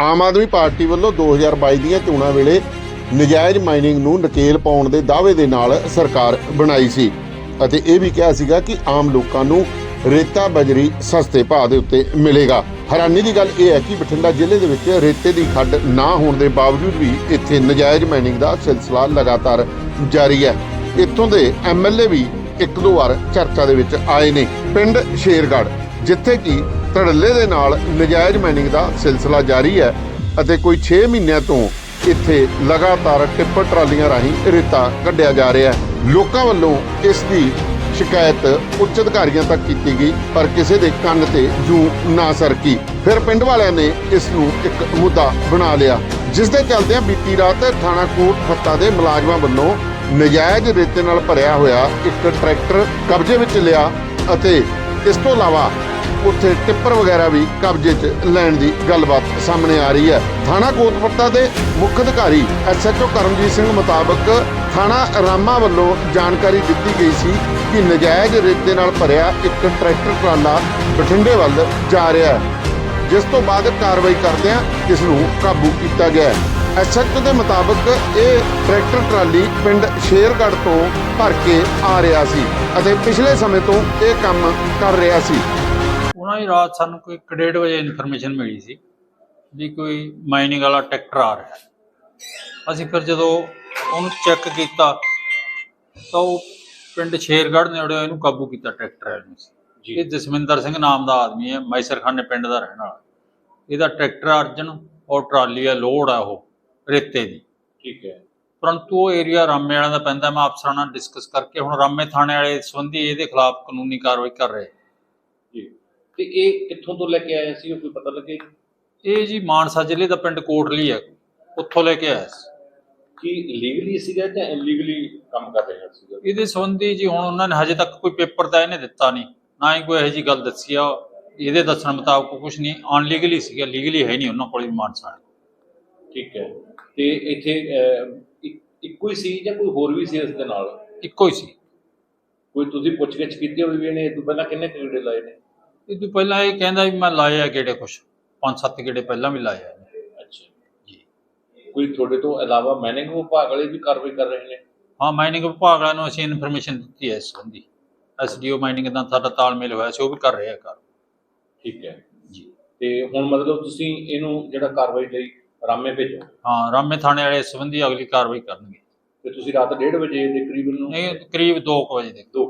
Aam Aadmi party ਵੱਲੋਂ 2022 ਦੀਆਂ ਚੋਣਾਂ ਵੇਲੇ ਨਜਾਇਜ਼ ਮਾਈਨਿੰਗ ਨੂੰ ਨਕੇਲ ਪਾਉਣ ਦੇ ਦਾਅਵੇ ਦੇ ਨਾਲ ਸਰਕਾਰ ਬਣਾਈ ਸੀ ਅਤੇ ਇਹ ਵੀ ਕਿਹਾ ਸੀਗਾ ਕਿ ਆਮ ਲੋਕਾਂ ਨੂੰ ਰੇਤਾ ਬਜਰੀ ਸਸਤੇ ਭਾਅ ਦੇ ਉੱਤੇ ਮਿਲੇਗਾ। ਹੈਰਾਨੀ ਦੀ ਗੱਲ ਇਹ ਹੈ ਕਿ ਬਠਿੰਡਾ ਜ਼ਿਲ੍ਹੇ ਦੇ ਵਿੱਚ ਰੇਤੇ ਦੀ ਖੱਡ ਨਾ ਹੋਣ ਦੇ ਬਾਵਜੂਦ ਵੀ ਇੱਥੇ ਨਜਾਇਜ਼ ਮਾਈਨਿੰਗ ਦਾ ਸਿਲਸਿਲਾ ਲਗਾਤਾਰ ਜਾਰੀ ਹੈ। ਇੱਥੋਂ ਦੇ ਐਮਐਲਏ ਵੀ ਇੱਕ ਦੋ ਵਾਰ ਚਰਚਾ ਦੇ ਵਿੱਚ ਆਏ ਨੇ। ਪਿੰਡ ਸ਼ੇਰਗੜ੍ਹ, ਜਿੱਥੇ ਕਿ ਧੜੱਲੇ ਦੇ ਨਾਲ ਨਜਾਇਜ਼ ਮਾਈਨਿੰਗ ਦਾ ਸਿਲਸਿਲਾ ਜਾਰੀ ਹੈ ਅਤੇ ਕੋਈ 6 ਮਹੀਨਿਆਂ ਤੋਂ ਇੱਥੇ ਲਗਾਤਾਰ ਟਿੱਪਰ ਟਰਾਲੀਆਂ ਰਾਹੀਂ ਰੇਤਾ ਕੱਢਿਆ ਜਾ ਰਿਹਾ ਹੈ। ਲੋਕਾਂ ਵੱਲੋਂ ਇਸ ਦੀ ਸ਼ਿਕਾਇਤ ਉੱਚ ਅਧਿਕਾਰੀਆਂ ਤੱਕ ਕੀਤੀ ਗਈ, ਪਰ ਕਿਸੇ ਦੇ ਕੰਨ ਤੇ ਜੂ ਨਾ ਸਰਕੀ। ਫਿਰ ਪਿੰਡ ਵਾਲਿਆਂ ਨੇ ਇਸ ਨੂੰ ਇੱਕ ਮੁੱਦਾ ਬਣਾ ਲਿਆ, ਜਿਸ ਦੇ ਚੱਲਦਿਆਂ ਬੀਤੀ ਰਾਤ ਥਾਣਾ ਕੋਟ ਫੱਤਾ ਦੇ ਮੁਲਾਜ਼ਮਾਂ ਵੱਲੋਂ ਨਜਾਇਜ਼ ਰੇਤੇ ਨਾਲ ਭਰਿਆ ਹੋਇਆ ਇੱਕ ਟਰੈਕਟਰ ਕਬਜ਼ੇ ਵਿੱਚ ਲਿਆ ਅਤੇ ਇਸ ਤੋਂ ਇਲਾਵਾ ਉੱਥੇ ਟਿੱਪਰ ਵਗੈਰਾ ਵੀ ਕਬਜ਼ੇ 'ਚ ਲੈਣ ਦੀ ਗੱਲਬਾਤ ਸਾਹਮਣੇ ਆ ਰਹੀ ਹੈ। ਥਾਣਾ ਕੋਟਪੱਤਾ ਦੇ ਮੁੱਖ ਅਧਿਕਾਰੀ ਐਸਐਚਓ ਕਰਮਜੀਤ ਸਿੰਘ ਮੁਤਾਬਕ ਥਾਣਾ ਰਾਮਾ ਵੱਲੋਂ ਜਾਣਕਾਰੀ ਦਿੱਤੀ ਗਈ ਸੀ ਕਿ ਨਜਾਇਜ਼ ਰੇਤੇ ਨਾਲ ਭਰਿਆ ਇੱਕ ਟਰੈਕਟਰ ਟਰਾਲਾ ਬਠਿੰਡੇ ਵੱਲ ਜਾ ਰਿਹਾ ਹੈ। ਜਿਸ ਤੋਂ ਬਾਅਦ ਕਾਰਵਾਈ ਕਰਦਿਆਂ ਇਸ ਨੂੰ ਕਾਬੂ ਕੀਤਾ ਗਿਆ ਹੈ। ਐਸਐਚਓ ਦੇ ਮੁਤਾਬਕ ਇਹ ਟਰੈਕਟਰ ਟਰਾਲੀ ਪਿੰਡ ਸ਼ੇਰਗੜ੍ਹ ਤੋਂ ਭਰ ਕੇ ਆ ਰਿਹਾ ਸੀ ਅਤੇ ਪਿਛਲੇ ਸਮੇਂ ਤੋਂ ਇਹ ਕੰਮ ਕਰ ਰਿਹਾ ਸੀ। ਉਹਨਾਂ ਦੀ ਰਾਤ ਸਾਨੂੰ ਕੋਈ 1:30 ਵਜੇ ਇਨਫੋਰਮੇਸ਼ਨ ਮਿਲੀ ਸੀ ਵੀ ਕੋਈ ਮਾਈਨਿੰਗ ਵਾਲਾ ਟਰੈਕਟਰ ਆ ਰਿਹਾ। ਅਸੀਂ ਫਿਰ ਜਦੋਂ ਉਹਨੂੰ ਚੈੱਕ ਕੀਤਾ ਤਾਂ ਉਹ ਪਿੰਡ ਸ਼ੇਰਗੜ੍ਹ ਨੇੜੇ ਇਹਨੂੰ ਕਾਬੂ ਕੀਤਾ ਟਰੈਕਟਰ ਵਾਲੇ ਨੂੰ। ਜੀ। ਇਹ ਜਸਵਿੰਦਰ ਸਿੰਘ ਨਾਮ ਦਾ ਆਦਮੀ ਹੈ ਮੈਸਰਖਾਨੇ ਪਿੰਡ ਦਾ ਰਹਿਣ ਵਾਲਾ। ਇਹਦਾ ਟਰੈਕਟਰ ਅਰਜਨ ਔਰ ਟਰਾਲੀ ਹੈ ਲੋਡ ਆ ਉਹ ਰੇਤੇ ਦੀ। ਠੀਕ ਹੈ। ਪਰੰਤੂ ਉਹ ਏਰੀਆ ਰਾਮੇ ਵਾਲਿਆਂ ਦਾ ਪੈਂਦਾ ਮੈਂ ਅਫਸਰਾਂ ਨਾਲ ਡਿਸਕਸ ਕਰਕੇ ਹੁਣ ਰਾਮੇ ਥਾਣੇ ਵਾਲੇ ਸੰਬੰਧੀ ਇਹਦੇ ਖਿਲਾਫ ਕਾਨੂੰਨੀ ਕਾਰਵਾਈ ਕਰ ਰਹੇ। ਜੀ। ਤੇ ਇਹ ਕਿੱਥੋਂ ਤੋਂ ਲੈ ਕੇ ਆਇਆ ਸੀ ਉਹ ਕੋਈ ਪਤਾ ਲੱਗੇ? ਇਹ ਜੀ ਮਾਨਸਾ ਜ਼ਿਲ੍ਹੇ ਦਾ ਪਿੰਡ ਕੋਟਲੀ ਹੈ। ਉੱਥੋਂ ਲੈ ਕੇ ਆਇਆ ਸੀ। ਕਿ ਲੀਗਲੀ ਸੀਗਾ ਜਾਂ ਇਲੀਗਲੀ ਕੰਮ ਕਰ ਰਿਹਾ ਸੀਗਾ? ਇਹਦੇ ਸੰਬੰਧੀ ਜੀ ਹੁਣ ਉਹਨਾਂ ਨੇ ਹਜੇ ਤੱਕ ਕੋਈ ਪੇਪਰ ਤਾਂ ਇਹਨੇ ਦਿੱਤਾ ਨਹੀਂ। ਨਾ ਹੀ ਕੋਈ ਇਹੋ ਜੀ ਗੱਲ ਦੱਸੀ ਆ। ਇਹਦੇ ਦੱਸਣ ਮੁਤਾਬਕ ਕੁਝ ਨਹੀਂ। ਅਨਲੀਗਲੀ ਸੀਗਾ। ਲੀਗਲੀ ਹੈ ਨਹੀਂ ਉਹਨਾਂ ਕੋਲ ਵੀ ਮਾਨਸਾ। ਠੀਕ ਹੈ। ਤੇ ਇੱਥੇ ਅਹ, ਇੱਕ- ਹੀ ਸੀ ਜਾਂ ਕੋਈ ਹੋਰ ਵੀ ਸੀ ਇਸ ਦੇ ਨਾਲ? ਇੱਕੋ ਹੀ ਸੀ। ਕੋਈ ਤੁਸੀਂ ਪੁੱਛਗਿੱਛ ਕੀਤੀ ਹੋਵੇ ਵੀ ਇਹਨੇ ਇਹ ਤੋਂ ਪਹਿਲਾਂ ਕਿੰਨੇ ਕੀੜੇ ਲਾਏ ਨੇ? ਇਹ ਤੋਂ ਪਹਿਲਾਂ ਇਹ ਕਹਿੰਦਾ ਵੀ ਮੈਂ ਲਾਏ ਆ ਗੇੜੇ ਕੁਛ? ਪੰਜ ਸੱਤ ਗੇੜੇ ਪਹਿਲਾਂ ਵੀ ਲਾਏ ਆ ਅੱਛਾ। ਜੀ। ਕੋਈ ਤੁਹਾਡੇ ਤੋਂ ਇਲਾਵਾ ਮੈਨਿੰਗ ਵਿਭਾਗ ਵਾਲੇ ਵੀ ਕਾਰਵਾਈ ਕਰ ਰਹੇ ਨੇ? ਹਾਂ ਮਾਈਨਿੰਗ ਵਿਭਾਗ ਵਾਲਿਆਂ ਨੂੰ ਅਸੀਂ ਇਨਫੋਰਮੇਸ਼ਨ ਦਿੱਤੀ ਹੈ ਇਸ ਸੰਬੰਧੀ। ਐਸਡੀਓ ਮਾਈਨਿੰਗ ਦਾ ਸਾਡਾ ਤਾਲਮੇਲ ਹੋਇਆ ਸੀ ਉਹ ਵੀ ਕਰ ਰਿਹਾ ਕਰ ਠੀਕ ਹੈ। ਜੀ। ਤੇ ਹੁਣ ਮਤਲਬ ਤੁਸੀਂ ਇਹਨੂੰ ਜਿਹੜਾ ਕਾਰਵਾਈ ਲਈ ਰਾਮੇ ਭੇਜੋ। ਹਾਂ ਰਾਮੇ ਥਾਣੇ ਵਾਲੇ ਇਸ ਸੰਬੰਧੀ ਅਗਲੀ ਕਾਰਵਾਈ ਕਰਨਗੇ। ਤੇ ਤੁਸੀਂ ਰਾਤ 1:30 ਵਜੇ ਦੇ ਕਰੀਬ ਨੂੰ ਇਹ ਕਰੀਬ 2 ਵਜੇ ਦੇ ਦੋ